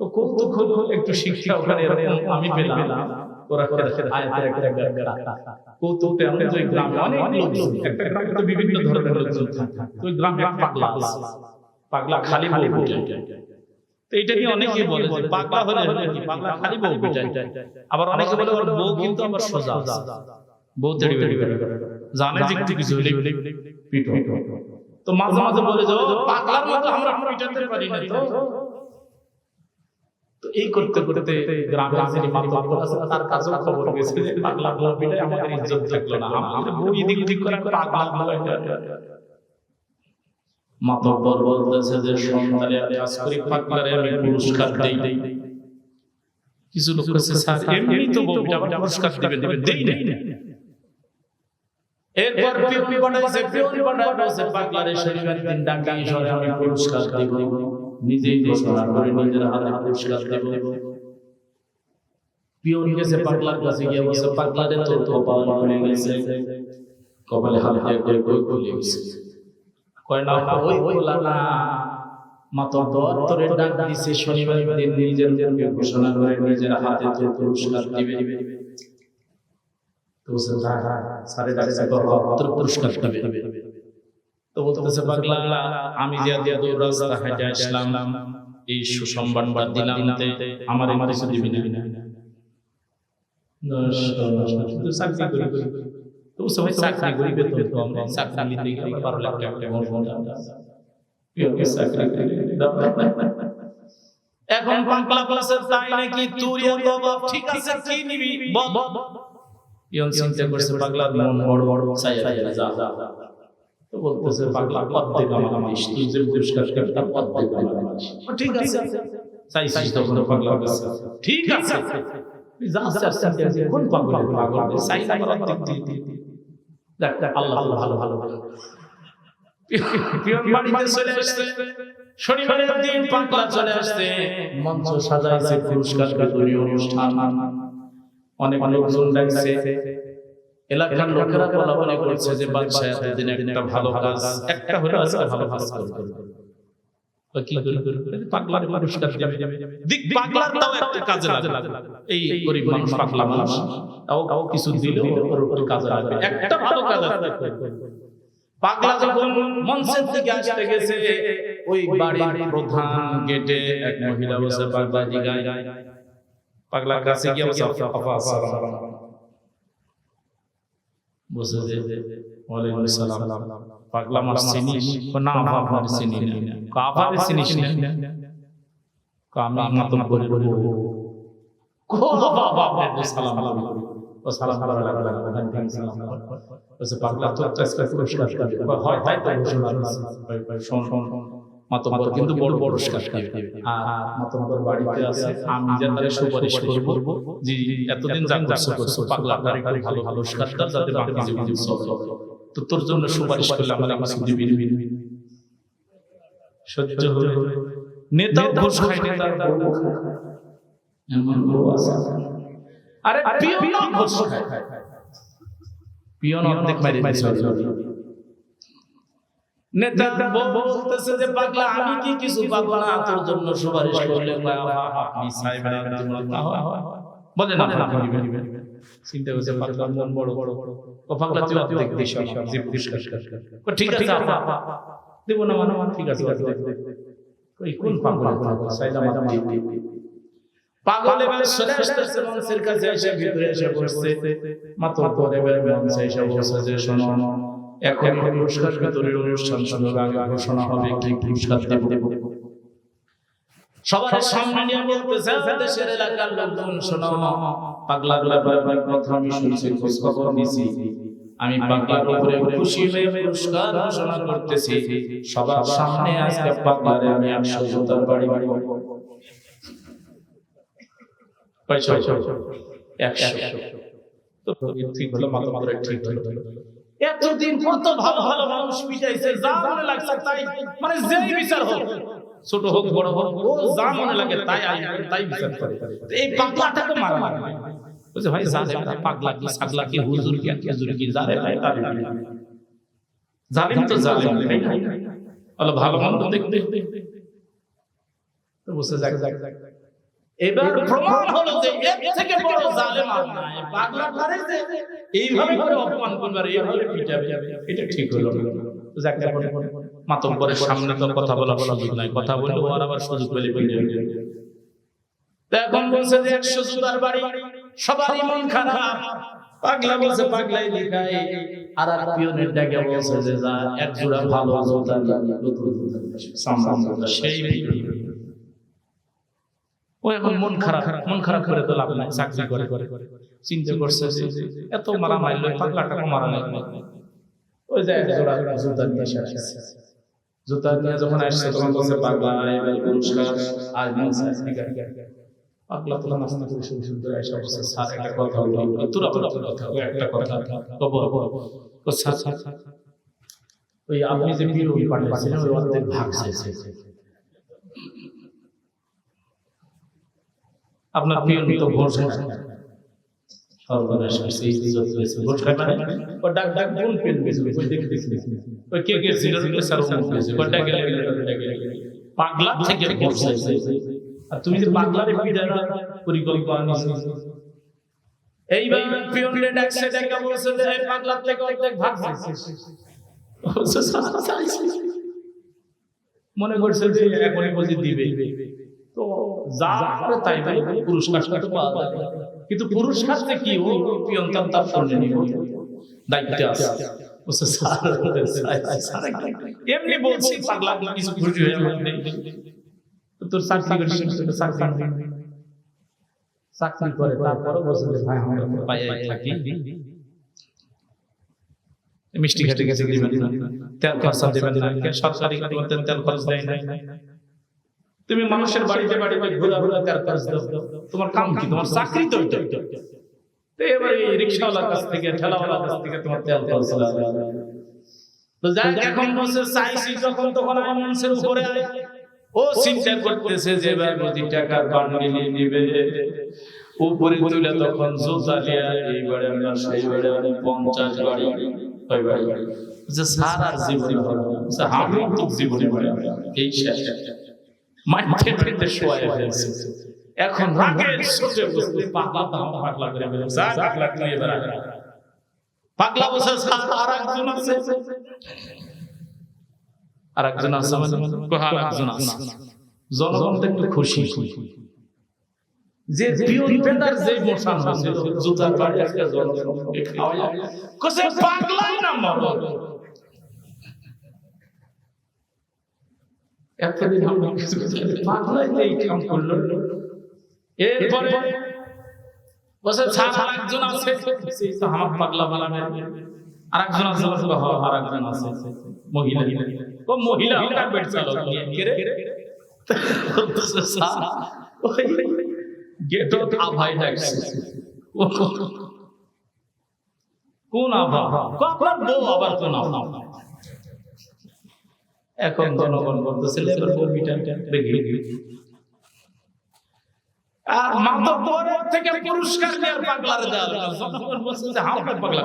তো একটু শিক্ষা ওখানে আমি পেলাম। এটা নিয়ে আবার অনেকে বলে বউ কিন্তু আবার সোজা। বউ জানে যে কিছু পিটো তো মাঝে মাঝে বলে যে, ও পাগলার মতো আমরা পিটাতে পারি না তো। তো এই করতে করতে গ্রামে যিনি মাতব্বর আছে তার কাছেও খবর গেছে। যে পাগলা বউ আমাদের ইজ্জত থাকল না। আমাদের বউ এদিক ওদিক করে পাগলা বউ মাতব্বর বলতেছে যে সন্তানে কাজ করি পাগলারে আমি পুরস্কার দেই। কিছু লোক কাছে স্যার এমনি তো বউটা পুরস্কার দিবেন দিবেন দেই না। এরপর পিয়ন বানাইছে পিয়ন বানাইছে পাগলারে শনিবার দিন ডাকি সরে আমি পুরস্কার দিব। নিজেই ঘোষণা করে নিজের হাতে পুরস্কার দেব। পিয়ন গেছে পাগলার কাছে গিয়ে বলছে পাগলারে তোর কপাল হয়ে গেছে। কপালে হাত দিয়ে করে কই খুলে গেছে। কয়, না ওই খোলা না। মাতো দর তোরে ডাক দিছে, শনিবার দিন নিজের জন্য ঘোষণা করে নিজের হাতে তোর পুরস্কার দিবে। তো সারে ডাকছে পুরস্কার দিবে। তো বলতেছে পাগলা আমি যে দিয়া দৌড় রাস্তা হাঁটে আসলাম এই সুসংবাদ দিলাম আমার আমার কিছু দিবি না এখন পাগলা বলছে তাই নাকি তুই ঠিক আছে কি নিবি বল ইয়ন চিন্তা করছে পাগলার মন বড় বড় চাই যা যা তো বলতেছে পাগলা অর্ধেক আমার দিস তুই যে পুরস্কার করতা অর্ধেক আমার দিস ঠিক আছে। চাইছিস তখন পাগলা ঠিক আছে। তুই যা যা যা কোন পাগলা পাগল চাই আমার অর্ধেক দিয়ে দিয়ে দেখ দেখ আল্লাহ আল্লাহ ভালো ভালো ভালো পিয়ন বাড়িতে চলে আসছে। শনিবারের দিন পাগলা চলে আসছে। মঞ্চ সাজাইছে পুরস্কার বিতরণী অনুষ্ঠান। অনেক লোকজন ডাকছে এলাকার লোকেরা বলা মনে করছে যে বাদশাহ এতদিন একটা ভালো কাজ একটা হলো আজকে ভালো কাজ করবে কি পাগলার পুরস্কার দিবে দিক পাগলার তাও একটা কাজে লাগে এই গরিব মানুষ পাগলা মানুষ তাও তাও কিছু দিলে ওর কাজে লাগবে একটা ভালো কাজ আছে পাগলা যখন মঞ্চের দিকে আসতে গেছে ওই বাড়ির প্রধান গেটে এক মহিলা বসে পাগলা জিগায় পাগলার কাছে গিয়ে বসে আপা আসসালাম বসে যে ওয়ালাইকুম পাগলা মার চিনিস না আপা চিনি না আপা চিনিস না আমি মতন করে বলব কো বাবা বাবা সালাম ও সালাম আলাইকুম পাগলা তো হয় হয় তো শোন। শোন। মাতব্বর কিন্তু বড় বড় পুরস্কার আর মাতব্বর বাড়িতে আছে আমি যে সুপারিশ করব জি এতদিন যা করছ করছ পাগলা একটু ভালো ভালো পুরস্কার দাও যাতে বাকি জীবন তো তোর জন্য সুপারিশ করলে আমার আমার দিবি সহ্য হলে নেতাও ঘুষ খায় এমন বউ আছে। আরে পিয়ন ঘুষ খায়। পিয়ন অর্ধেক মারি দিয়েছে নেতা বলতেছে যে পাগলা আমি কি কিছু পাবো না তোর জন্য সুপারিশ করলে আপনি বলে না চিন্তা করছে পাগলা মন বড়। বড় ও পাগলা তুই অর্ধেক দিস যে পুরস্কার ও ঠিক আছে দেব না মানে ঠিক আছে ওই কোন পাগলা সাইদা মাথা পাগল এবার চলে মঞ্চের কাছে এসে ভিতরে এসে বসছে। মাত্র পরে এবার মঞ্চে এসে বসে শোনো। এখন পাগলার ব্যাপারে আমি খুশি হয়ে পুরস্কার ঘোষণা করতেছি। সবার সামনে আজকে পাগলারে আমি একশো জোতার বাড়ি বাড়ি একশো। তো ঠিক হলো মাত্র মাত্র ঠিক হলো। এতদিন কত ভালো ভালো মানুষ পিটাইছে, যা মনে লাগছে তাই। মানে যেই বিচার হোক, ছোট হোক, বড় হোক, ও যা মনে লাগে তাই তাই বিচার করে। এই পাগলাটাকে মারা লাগে বলছে, ভাই জানে পাগলা কি সাগলা কি, হুজুর কি হুজুর কি তার জালিম তো জালিম, তাই ভালো মন্দ দেখতে। বসে যাক যাক। এবার প্রমাণ হলো যে এর থেকে বড় জালেম আর নাই। পাগলা পারে যে এইভাবে করে অপমান করবে আর এইভাবে পিটাবে। এটা ঠিক হলো। না যাকে মাতব্বরের সামনে তো কথা বলার সুযোগ নাই। কথা বললে ওর আবার সুযোগ পেলে পিটাবে এখন বলছে যে একশো জুতার বাড়ি সবারই মন খারাপ। পাগলা বলছে পাগলাই লিখাই আর আর পিয়নের ডাকে বলছে যে যা এক জোড়া ভালো জুতা সেই। ও এখন মন খারাপ মন খারাপ করে তো লাভ নাই চাকরি করে। চিন্তা করছে এত মারা মারলো পাগলাটাকে মারা নাই ওই যে জোড়া জুতা নিয়ে। জুতা নিয়ে যখন আসছে তখন বলছে পাগলা এবার পুরস্কার পাগলা তোলা নাস্তা করে শুরু এসে বলছে স্যার একটা কথা হলো তোরা কথা একটা কথা স্যার ওই আপনি যে বিরোধী পাঠিয়েছিলেন ওই অর্ধেক ভাগ চাইছে আপনার তো ভোট সর্বনাশ হয়েছে ইজ্জত হয়েছে ভোট খায় মানে ও ডাক ডাক কোন পেন বেশি ওই দেখে দেখে ওই কে কে জিরো জিরো স্যার ও পেয়েছে ও ডাকে ডাকে পাগলা থেকে ভোট চাইছে আর তুমি যে পাগলারে পিডারা পরিকল্পনা নিয়েছো এইবার পিয়নরে ডাকছে ডাকা বলছে যে এই পাগলার থেকে অর্ধেক ভাগ চাইছে বলছে। মনে করছে যে এখনই বুঝি দিবে। তো যা করে তাই ভাই পুরস্কার তো পাওয়া যাবে কিন্তু পুরস্কার যে কি ও পিয়ন তার তার সামনে নিয়ে দায়িত্ব আছে। বলছে, "স্যার, স্যার, স্যার, এমনি বলছি পাগলা কিছু খুশি হয়ে আমাকে তোর চাকরি করিস চাকরি করে তারপরে বলছে যে ভাই আমার পায়ে থাকি। মিষ্টি খেতে গেছে দিবেন তেল খরচা দিবেন সরকারি তেল খরচ দেয় না তুমি মানুষের বাড়িতে বাড়িতে ঘোরা ঘোরা তেল খরচ দাও তোমার কাম কি? তোমার চাকরি তো এবারে রিক্সাওয়ালার কাছ থেকে ঠেলাওয়ালার কাছ থেকে তোমার তেল খরচ তো যাই এখন বলছে চাইছি যখন তখন মানুষের উপরে ও চিন্তা করতেছে যে এবার বান্ডিলি নিবে। উপরে তুলে তখন জোতা লিয়া আমরা সেইবারে আমি পঞ্চাশ বাড়ি ওই বাড়ি? যে সার জীবনী ভরা যে আমি তো জীবনী ভরা এই শেষ মাঠে মাঠে শোয়া ফেলছে এখন রাগের সোটে বসে পাগলা পাগলা পাগলা করে বেরোয় যা পাগলা এবার আয়। পাগলা বসে আর একজন আছে? আর একজন আছে কোহা একজন আছে? জনগণ তো একটু খুশি। যে পিয়ন পেদার যে মোশান হয়েছিল জুতার বাড়ি জনগণকে খাওয়াইয়া কসে পাগলাই না মরো। এতদিন আমরা কিছু পাগলাই যে কাম করল। এরপরে বসে ছাড়া একজন আছে। সেই তো পাগলা বানাবে আর একজন আছে বলছে, হ আর একজন আছে। মহিলা। ও মহিলা বেড আভাই ডাকছে। কোন আভা? বউ আবার কোন আভা? এখন জনগণ বলতেছে আর মাতব্বরের থেকে পুরস্কার পাগলার জনগণ বলছে যে আমরা পাগলা।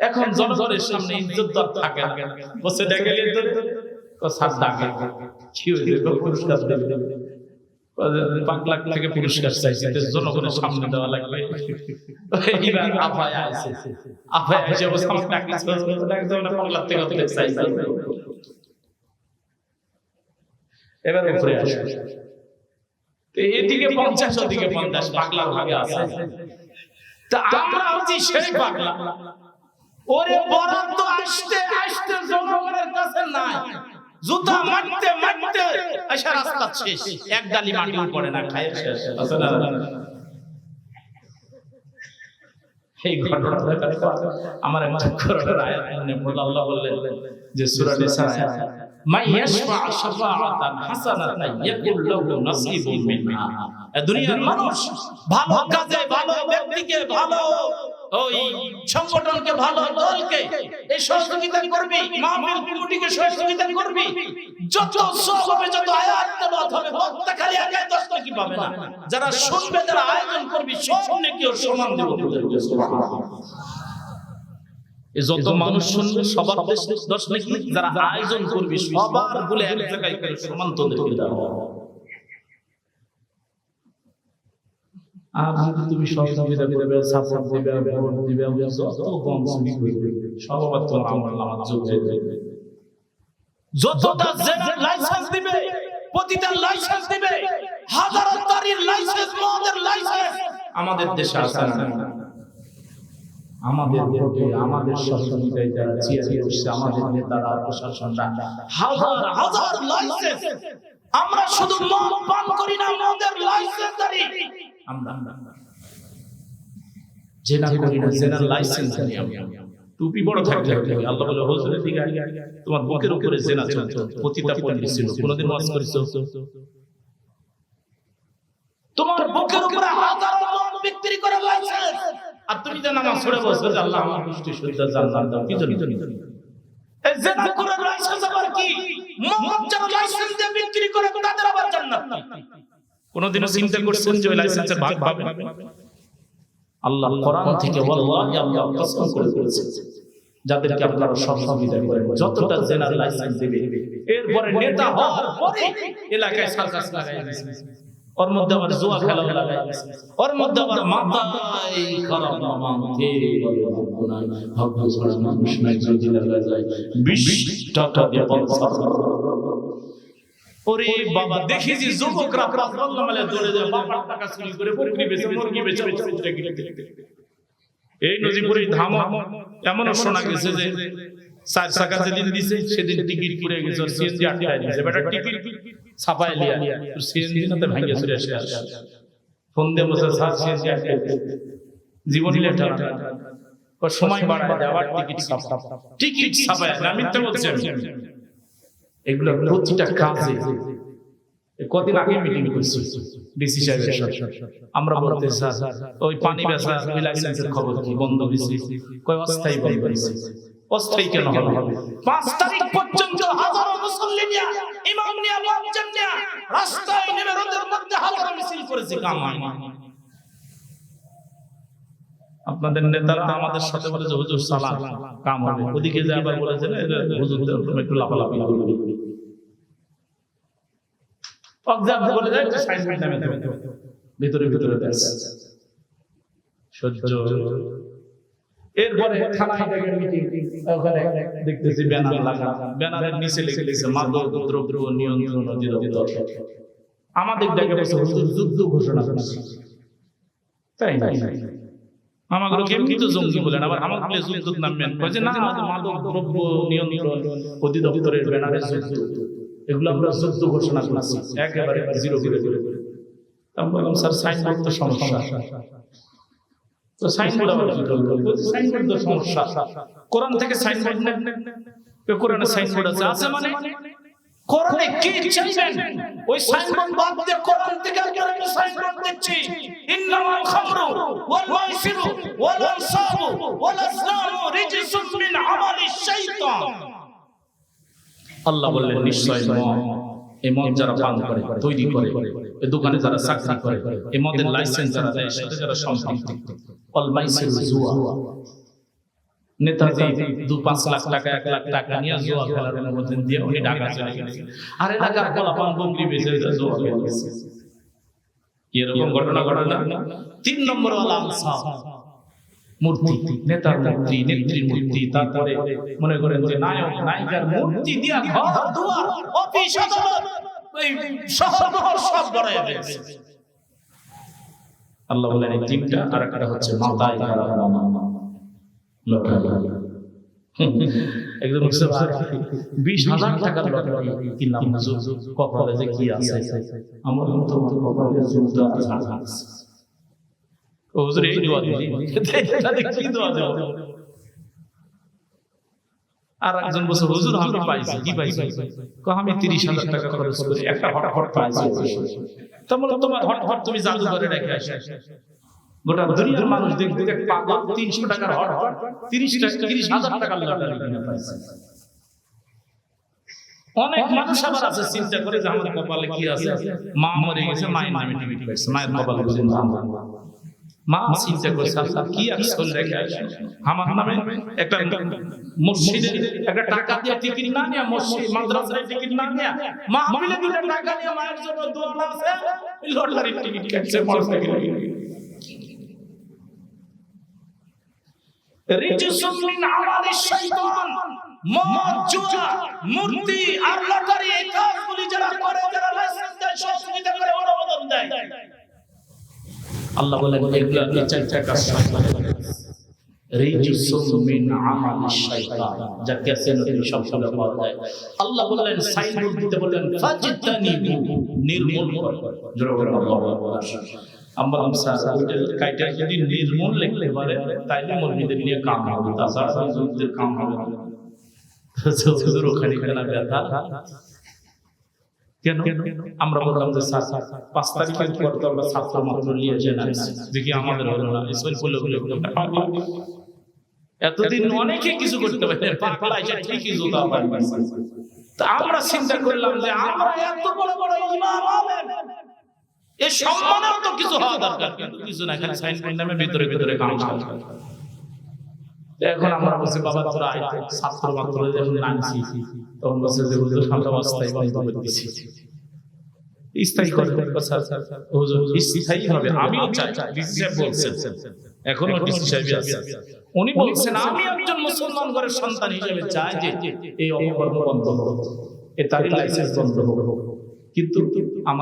এখন জনগণের সামনে ইজ্জত থাকে বসে ও সাত ডাকে কি হয়েছে গো, পুরস্কার দেবে পাঁচ লাখ পুরস্কার জনগণের সামনে দেওয়া আফায় আছে। আফায় না পাঁচ লাখ চাইছে। এবার উপরে আসে। এদিকে পঞ্চাশ, ওদিকে পঞ্চাশ পাগলার ভাগে আছে। তা আমরা হচ্ছি সেই পাগলা। ওরে বরাদ্দ আসতে আসতে জনগণের কাছে নাই। জুতা মারতে মারতে। আশা রাস্তা শেষ এক ডালি মাটি পড়ে না খায় শেষ। এই ঘটনাটা আমার একটা ঘটনার আয়াত মনে পড়ল আল্লাহ বললেন যে সূরা নিসা মাই ইয়াশফা শাফাআতান হাসানাতান ইয়াকুল লাহু নাসিবুম মিনহা। দুনিয়ার মানুষ ভালো কাজে ভালো ব্যক্তিকে ভালো ওই সংগঠনকে ভালো দলকে এই সহযোগিতা করবি, মাহফিল কমিটিকে সহযোগিতা করবি, যত যত আয়াত তেলাওয়াত হবে, বক্তা খালি একাই দশ পাবে না? যারা শুনবে, যারা আয়োজন করবি, সব নাকি ওর সমান দেব। যত মানুষ শুনবে, সবার দশ নাকি, যারা আয়োজন করবে, সবার বলে এক জায়গায় করে সমান লাইসেন্স লাইসেন্স আমাদের দেশে আমাদের ভোটে, আমাদের আমাদের নেতারা আমরা শুধু মদ পান করি না, মদের লাইসেন্স দাঁড়ি আমরা জেনা করি না জেনার লাইসেন্স জানি আমরা টুপি বড় থাকলে হবে। আল্লাহ বলে হুজুরের দিকে তোমার বুকের উপরে জেনা চলতো পতিতা পল্লী ছিল কোনদিন ওয়াজ করেছ তোমার বুকের উপরে হাজার মদ বিক্রি করে লাইসেন্স আর তুমি যে নামাজ পড়ে বসে যে আল্লাহ আমার দৃষ্টি শুদ্ধ জান্নাত দাও কি জন্য এই জেনা করে লাইসেন্স আবার কি মদ যারা লাইসেন্স দিয়ে বিক্রি করে তাদের আবার জান্নাত কোনদিনও চিন্তা করছেন যে ওই লাইসেন্সের ভাগ পাবেন? আল্লাহ কোরআন থেকে ওয়াল্লাহি আল্লাহ কসম করে বলেছেন যাদেরকে আপনারা সহযোগিতা করেন যতটা জেনার লাইসেন্স দিবে। এরপরে নেতা হওয়ার পরে এলাকায় সার্কাস লাগাই দিয়েছে। ওর মধ্যে আবার জুয়া খেলা লাগাই দিয়েছে। ওর মধ্যে আবার মাথায় খারাপ মামাকে বলে ভাগ্য ছাড়া মানুষ নাই যদি লাগা যায়। বিশ টাকা দিয়ে ওরে বাবা দেখি যে যুবকরা মেলে দৌড়ে যায় বাবার টাকা চুরি করে বকরি বেচে মুরগি বেচে এই নজিপুরে ধাম এমনও শোনা গেছে যে চার টাকা যেদিন দিছে সেদিন টিকিট করে গেছে আর সিএনজি আটকায় দিয়েছে বেটা টিকিট ছাপায় লিয়া সিএনজি নাতে ভাঙে চলে আসে। ফোন দিয়ে বসে স্যার সিএনজি আটকায়। জীবনী সময় বাড়ায় আবার টিকিট ছাপা টিকিট ছাপায় আমি মিথ্যা বলছি আমি। এগুলো প্রতিটা কাজে কদিন আগে মিটিং করছি। ডিসি সাহেবের সাথে। আমরা বলতে স্যার ওই পানি বেচা ওই লাইসেন্সের খবর কি? বন্ধ হয়েছে। কয় অস্থায়ী বন্ধ হয়েছে? অস্থায়ী কেন হবে? পাঁচ তারিখ পর্যন্ত হাজারো মুসল্লি নিয়া ইমাম নিয়া মুয়াজ্জিন নিয়া রাস্তায় নেমে রোদের মধ্যে হাজারো মিছিল করেছে আপনাদের নেতারা আমাদের সাথে বলে যে হুজুর সালাম। কাম হবে। ওদিকে যে আবার বলেছে না একটু লাফালাফি করবে অক্সাম বলে যায় একটু সাইড সাইড নামে ভিতরে ভিতরে সহ্য। এরপরে থানায় ওখানে দেখতেছি ব্যানার লাগা। ব্যানারের নিচে লিখে লিখেছে মাদক দ্রব্য নিয়ন্ত্রণ অধিদপ্তর। আমাদের ডেকে বসে হুজুর যুদ্ধ ঘোষণা করছে। তাই না? আমাগুলো কেমনি তো জঙ্গি বলেন আবার আমাগুলো যুদ্ধ নামবেন। কয় যে না আমাদের মাদক দ্রব্য নিয়ন্ত্রণ অধিদপ্তরের ব্যানারে যুদ্ধ। এগুলো আমরা যুদ্ধ ঘোষণা করছি। একেবারে জিরো করে করে আমি বললাম, স্যার তো সমস্যা। তো কি সাইনবোর্ড তো সমস্যা। কোরআন থেকে কোরআনে আছে। আছে মানে? কোরআনে কি চাইবেন? ওই সাইনবোর্ড বাদ দিয়ে কোরআন থেকে আমি সাইনবোর্ড দিচ্ছি ইন্নামাল খামরু ওয়াল মাইসিরু ওয়াল আনসাবু ওয়াল আজলামু রিজসুম মিন আমালিশ শাইতান। আল্লাহ বললেন নিশ্চয় মদ এই মদ যারা পান করে তৈরি করে এই দোকানে যারা চাকরি করে এই মদের লাইসেন্স যারা দেয় সাথে যারা সম্পৃক্ত। অল মাইসির জুয়া। নেতাজি দু পাঁচ লাখ টাকা এক লাখ টাকা নিয়ে জুয়া খেলার অনুমোদন দিয়ে উনি ঢাকা চলে গেছেন আর এলাকার পোলাপান বকরি বেঁচে জুয়া খেলছে। এরকম ঘটনা ঘটে না তিন নম্বর আনসার। মূর্তি নেতার মূর্তি নেত্রীর মূর্তি তারপরে মনে করেন যে নায়ক নায়িকার মূর্তি দিয়া ঘর দুয়ার অফিস আদালত শহর সব ফেলছে আল্লাহ বলেন এই তিনটা আর একটা হচ্ছে মাতায় খারাপ লটারি একদম বিশ হাজার টাকার লটারি। কিনলাম কপালে যে কি আছে। আমার মতো কপালে যুদ্ধ আছে। হুজুর এই দোয়া দিলি কি দোয়া দেব আর একজন বলছে হুজুর আমি পাইছি কি পাইছি কো আমি টাকা খরচ করে একটা হট হট পাইছি তোমার হট হট তুমি জাদু করে রেখে আসো গোটা দুনিয়ার মানুষ দেখতে দেখ পাগল তিনশো টাকার হট হট তিরিশ টাকা লটারি কিনে পাইছে অনেক মানুষ আবার আছে চিন্তা করে যে আমার কপালে কি আছে মা মরে গেছে মায়ের নামে টিকিট পাইছে মায়ের কপালে বুঝে মা মা চিন্তা করছে আল্লাহ কি আসল রেখে আসে আমার নামে একটা মসজিদের একটা টাকা দিয়ে টিকিট না নিয়ে মসজিদ মাদ্রাসার টিকিট না নিয়ে মাহফিলে দুটো টাকা নিয়ে মায়ের জন্য দোয়া না আছে লটারির টিকিট কাটছে মানুষ থেকে রিজসুম মিন আমালিশ শাইতান মদ জুয়া মূর্তি আর লটারি এই কাজগুলি যারা করে যারা লাইসেন্স দেয় সহযোগিতা করে অনুমোদন দেয়। আল্লাহ বলেন এগুলো এই চারটা কাজ রিজসুম আমালিশ শাইতান যা কেসে নতুন সব সময় আল্লাহ বললেন সাইনবোর্ড দিতে বললেন নির্মূল কর। জোরে বলেন আল্লাহু আকবার। আমরা স্যার ওইটা কাইটা যদি নির্মূল লিখতে পারে তাইলে মুরগিদের নিয়ে কাম হবে তাছাড়া মুরগিদের কাম হবে না। তো হুজুর ওখানে ব্যথা? কেন? আমরা বললাম যে, স্যার, পাঁচ তারিখের পর তো আমরা ছাত্র মাত্র নিয়ে দেখি আমাদের হলো না? বলে বলে এতদিন অনেকে কিছু করতে পারে ঠিকই জোতা তা আমরা চিন্তা করলাম যে, আমরা এত বড় বড় ইমাম এই সম্মানেও তো কিছু হওয়া দরকার। কিন্তু কিছু না, খালি সাইন নামে ভিতরে ভিতরে কাম এখন আমরা বলছি, বাবা, তোরা ছাত্র মাত্র যখন নামছি তখন বলছে, যে হুজুর আমরা অস্থায়ী বন্ধ করে দিছি স্থায়ী করে স্যার হুজুর, স্থায়ী হবে। আমিও চাই ডিসি সাহেব বলছেন এখনও ডিসি সাহেব আছে। উনি বলছেন, আমি একজন মুসলমান ঘরের সন্তান হিসেবে চাই যে এই অপকর্ম বন্ধ হোক, এই তারিখ লাইসেন্স বন্ধ হোক। কিন্তু আমার